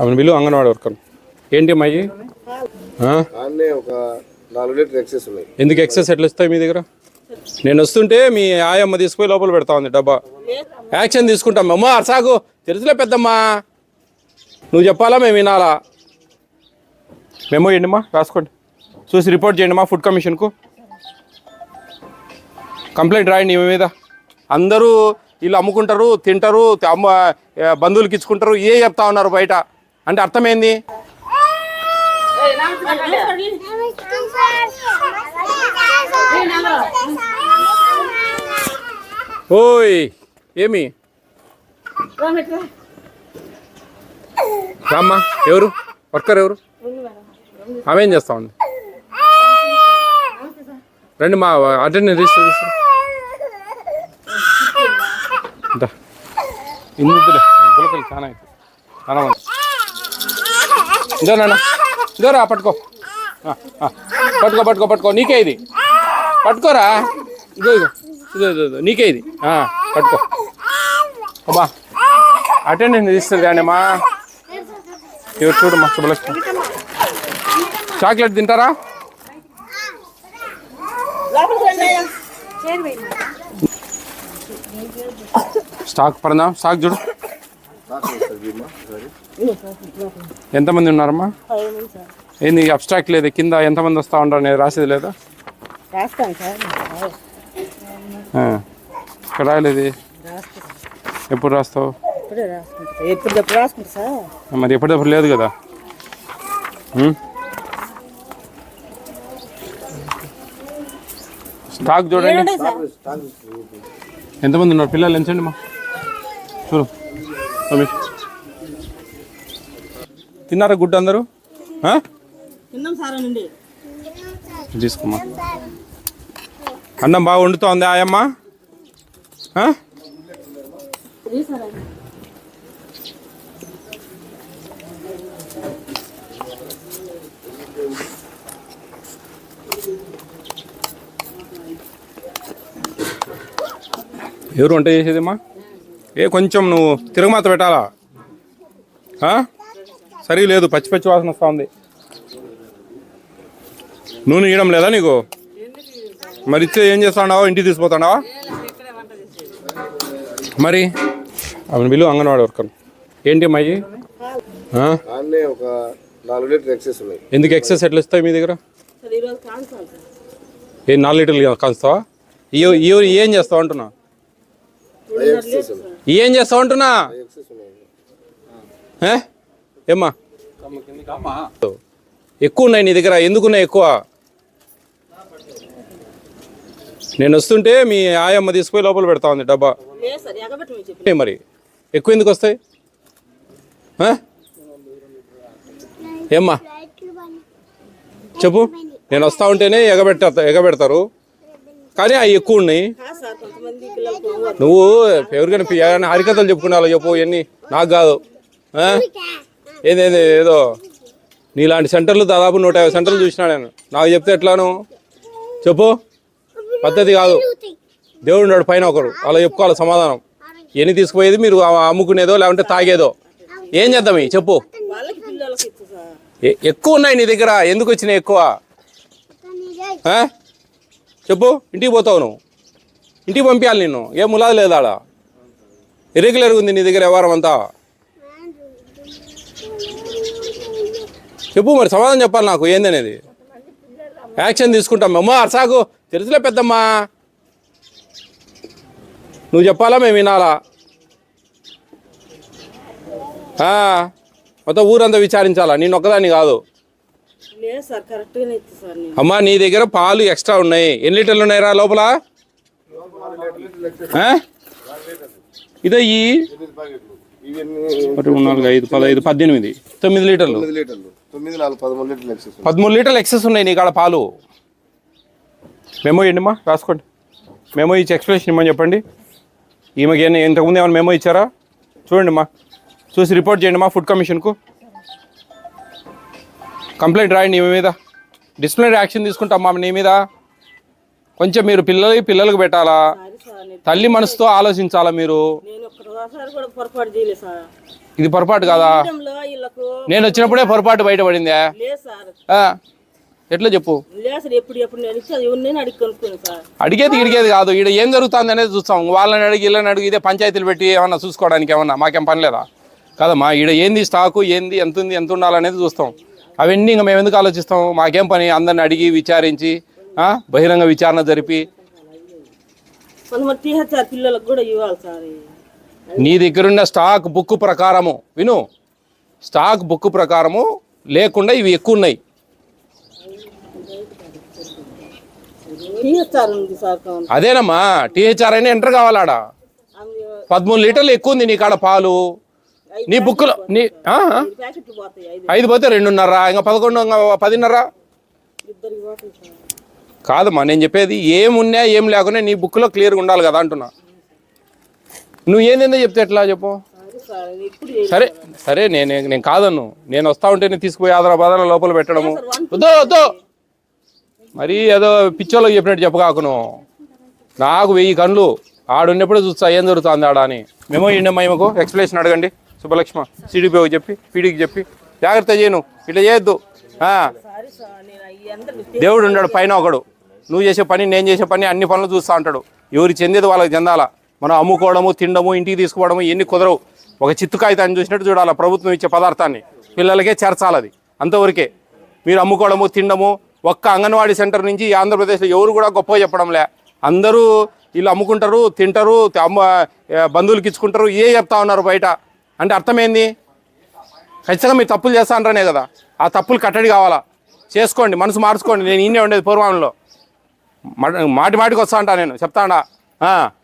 అవును bill anganwadi worker. ఏంటి అమ్మాయి? ఒక నాలుగు లీటర్ ఎక్సెస్ ఉన్నాయి. ఎందుకు ఎక్సెస్ ఎట్లా ఇస్తాయి మీ దగ్గర? నేను వస్తుంటే మీ ఆయమ్మ తీసుకుపోయి లోపల పెడతా ఉంది డబ్బా. యాక్షన్ తీసుకుంటాం అమ్మా. అరసాకు తెలుసులే పెద్దమ్మా. నువ్వు చెప్పాలా మేము వినాలా? మేము ఏంటమ్మా రాసుకోండి. చూసి రిపోర్ట్ చేయండి మా ఫుడ్ కమిషన్కు కంప్లైంట్ రాయండి మీ మీద. అందరూ వీళ్ళు అమ్ముకుంటారు తింటారు అమ్మ బంధువులకి ఇచ్చుకుంటారు ఏ చెప్తా ఉన్నారు బయట? అంటే అర్థమైంది? ఓయ్ ఏమి? రామ్మా ఎవరు? వర్కర్ ఎవరు? ఆమె ఏం చేస్తా ఉంది? రండి మా అటెండెన్స్ రిజిస్టర్. దా. ఇందులో గులకలు చాలా అయితే. చాలా మంది. ఇదో నాన్న. ఇదోరా పట్టుకో. పట్టుకో పట్టుకో పట్టుకో. నీకే ఇది. పట్టుకోరా. ఇదో ఇదో. ఇదో ఇదో ఇదో. నీకే ఇది. పట్టుకో. అబ్బా. అటెండెన్స్ రిజిస్టర్ కానీ మా ఎవరు చూడమ్మా శుభలక్ష్మి చాక్లెట్ తింటారా? స్టాక్ పడదాం స్టాక్ చూడు. ఎంతమంది ఉన్నారమ్మా? ఏంది అబ్స్ట్రాక్ట్ లేదు. కింద ఎంతమంది వస్తా ఉంటారు నేను రాసేది లేదా. ఇక్కడ రాయలేదు? ఎప్పుడు రాస్తావు? మరి ఎప్పటికప్పుడు లేదు కదా? స్టాక్ చూడండి. ఎంతమంది ఉన్నారు? పిల్లలు ఎంచండి మా. చూడు. రమేష్ తిన్నారా గుడ్డు అందరూ? తీసుకోమ్మా. అన్నం బాగా వండుతోంది ఆయమ్మ? ఎవరు వంట చేసేదమ్మా ఏ కొంచెం నువ్వు తిరగమాత పెట్టాలా? ఆ? సరిగా లేదు పచ్చి పచ్చి వాసన వస్తూ ఉంది నూనె ఇవ్వడం లేదా నీకు? మరి ఇచ్చే ఏం చేస్తాడావా? ఇంటికి తీసుకుపోతాడావా? మరి? అవును బిల్లు అంగన్వాడీ వర్కర్. ఏంటి అమ్మాయి? ఆ? అన్నీ ఒక నాలుగు లీటర్ ఎక్సెస్ ఉన్నాయి. ఎందుకు ఎక్సెస్ ఎట్లా ఇస్తాయి మీ దగ్గర? Sir sir. ఏ నాలుగు లీటర్లు కాస్తావా ఇవి ఏం చేస్తావు అంటున్నా? ఏం చేస్తావు అంటున్నా? ఏమ్మా? ఎక్కువ ఉన్నాయి నీ దగ్గర? ఎందుకున్నాయి ఎక్కువ? నేను వస్తుంటే మీ ఆయమ్మ తీసుకుపోయి లోపల పెడతా ఉంది డబ్బా. లేదు సార్ ఎగబెట్టి మీరు చెప్పి. ఏ మరి? ఎక్కువ ఎందుకు వస్తాయి? ఏమ్మా? చెప్పు. నేను వస్తా ఉంటేనే ఎగబెట్ట ఎగబెడతారు. కానీ అవి ఎక్కువ ఉన్నాయి. నువ్వు ఎవరికైనా ఏమైనా హరికథలు చెప్పుకున్నాలో చెప్పు ఎన్ని నాకు కాదు? ఏదేదో ఏదో నీలాంటి సెంటర్లు దాదాపు నూట యాభై సెంటర్లు చూసినా నేను. నాకు చెప్తే ఎట్లాను? చెప్పు. పద్ధతి కాదు. దేవుడు ఉన్నాడు పైన ఒకరు అలా చెప్పుకోవాలి సమాధానం. ఎన్ని తీసుకుపోయేది మీరు? అమ్ముకునేదో లేకుంటే తాగేదో? ఏం చేద్దాం చెప్పు. ఎ- ఎక్కువ ఉన్నాయి నీ దగ్గర. ఎందుకు వచ్చినాయి ఎక్కువ? చెప్పు. ఇంటికి పోతావు నువ్వు. ఇంటికి పంపించాలి నిన్ను. ఏం ములాది లేదా ఆడ? ఇరెగ్యులర్గా ఉంది నీ దగ్గర వ్యవహారం అంతా. చెప్పు మరి సమాధానం చెప్పాలి నాకు ఏందనేది? యాక్షన్ తీసుకుంటాం. అమ్మా అరసాకు తెలుసులే పెద్దమ్మా. నువ్వు చెప్పాలా మేము వినాలా? ఆ, మొత్తం ఊరంతా విచారించాలా? నేను ఒక్కదాన్ని కాదు. అమ్మా నీ దగ్గర పాలు ఎక్స్ట్రా ఉన్నాయి. ఎన్ని లీటర్లు ఉన్నాయి రా లోపల? ఆ? ఇదో ఈ? ఎనిమిది ప్యాకెట్లు ఇవన్నీ ఒకటి మూడు నాలుగు ఐదు పదహైదు పద్దెనిమిది. తొమ్మిది లీటర్లు. తొమ్మిది నాలుగు పదమూడు లీటర్లు ఎక్సెస్ ఉన్నాయి. పదమూడు లీటర్లు ఎక్సెస్ ఉన్నాయి నీ కాడ పాలు. మెమో ఇవ్వండిమ్మా రాసుకోండి. మెమో ఇచ్చి ఎక్స్ప్లెనేషన్ ఇమ్మని చెప్పండి. ఈమెకి ఏమైనా ఇంతకుముందు ఏమైనా మెమో ఇచ్చారా? చూడండి అమ్మా చూసి రిపోర్ట్ చేయండి మా ఫుడ్ కమిషన్కు. కంప్లైంట్ రాయండి ఈమె మీద. డిసిప్లినరీ యాక్షన్ తీసుకుంటాం మా నీ మీద. కొంచెం మీరు పిల్లలకి పిల్లలకు పెట్టాలా? తల్లి మనసుతో ఆలోచించాలా మీరు? ఇది పొరపాటు కాదా? నేను వచ్చినప్పుడే పొరపాటు బయటపడిందే. ఎట్లా చెప్పు? అడిగేది ఇడిగేది కాదు. ఇక్కడ ఏం జరుగుతుంది అనేది చూస్తాం. వాళ్ళని అడిగి వీళ్ళని అడిగి ఇదే పంచాయతీలు పెట్టి ఏమన్నా చూసుకోవడానికి ఏమన్నా మాకేం పని లేదా? కదమ్మా ఈడ ఏంది స్టాకు ఏంది ఎంత ఉంది ఎంత ఉండాలనేది చూస్తాం. అవన్నీ ఇంకా మేము ఎందుకు ఆలోచిస్తాం? మాకేం పని? అందరిని అడిగి విచారించి ఆ, బహిరంగ విచారణ జరిపి. కొంతమంది టీహెచ్ఆర్ పిల్లలకు కూడా ఇవ్వాలి సార్. నీ దగ్గరున్న స్టాక్ బుక్ ప్రకారము. విను. స్టాక్ బుక్ ప్రకారము లేకుండా ఇవి ఎక్కువ ఉన్నాయి అదేనమ్మా. టీహెచ్ఆర్ అయినా ఎంటర్ కావాలాడా? పదమూడు లీటర్లు ఎక్కువ ఉంది నీ కాడ పాలు. నీ బుక్లో నీ? ఐదు పోతే రెండున్నర ఇంకా పదకొండు పదిన్నర? కాదమ్మా నేను చెప్పేది ఏమున్నా ఏం లేకున్నా నీ బుక్లో క్లియర్గా ఉండాలి కదా అంటున్నా. నువ్వు ఏందేందో చెప్తే ఎట్లా చెప్పు? సార్. సరే నేను నేను కాదన్ను. నేను వస్తా ఉంటే నేను తీసుకుపోయి ఆదరాబాద్ లోపల పెట్టడము. వద్దు వద్దు. మరీ ఏదో పిచ్చోళ్ళకి చెప్పినట్టు చెప్పగాకును నాకు వెయ్యి కళ్ళు ఆడున్నప్పుడే చూస్తా ఏం జరుగుతుంది ఆడ అని. మేము ఇండి మహిమకు ఎక్స్ప్లెనేషన్ అడగండి. సుబ్బలక్ష్మ సిడిపిఓకి చెప్పి పీడీకి చెప్పి. జాగ్రత్త చేయను ఇట్లా చేయొద్దు. దేవుడు ఉన్నాడు పైన ఒకడు. నువ్వు చేసే పని నేను చేసే పని అన్ని పనులు చూస్తా అంటాడు ఎవరు చెందేది వాళ్ళకి చెందాలా? మనం అమ్ముకోవడము తినడము ఇంటికి తీసుకోవడము ఇవన్నీ కుదరవు. ఒక చిత్తు కాగితాన్ని చూసినట్టు చూడాలి ప్రభుత్వం ఇచ్చే పదార్థాన్ని. పిల్లలకే చేర్చాలి అది అంతవరకే. మీరు అమ్ముకోవడము తినడము ఒక్క అంగన్వాడీ సెంటర్ నుంచి ఈ ఆంధ్రప్రదేశ్లో ఎవరు కూడా గొప్ప చెప్పడంలే. అందరూ వీళ్ళు అమ్ముకుంటారు తింటారు అమ్మ బంధువులకి ఇచ్చుకుంటారు ఏ చెప్తా ఉన్నారు బయట? అంటే అర్థమైంది? ఖచ్చితంగా మీరు తప్పులు చేస్తా అంటారనే కదా. ఆ తప్పులు కట్టడి కావాలా? చేసుకోండి మనసు మార్చుకోండి నేను ఇన్నే ఉండేది పూర్వంలో మాటి మాటికి వస్తా అంటా నేను చెప్తాడా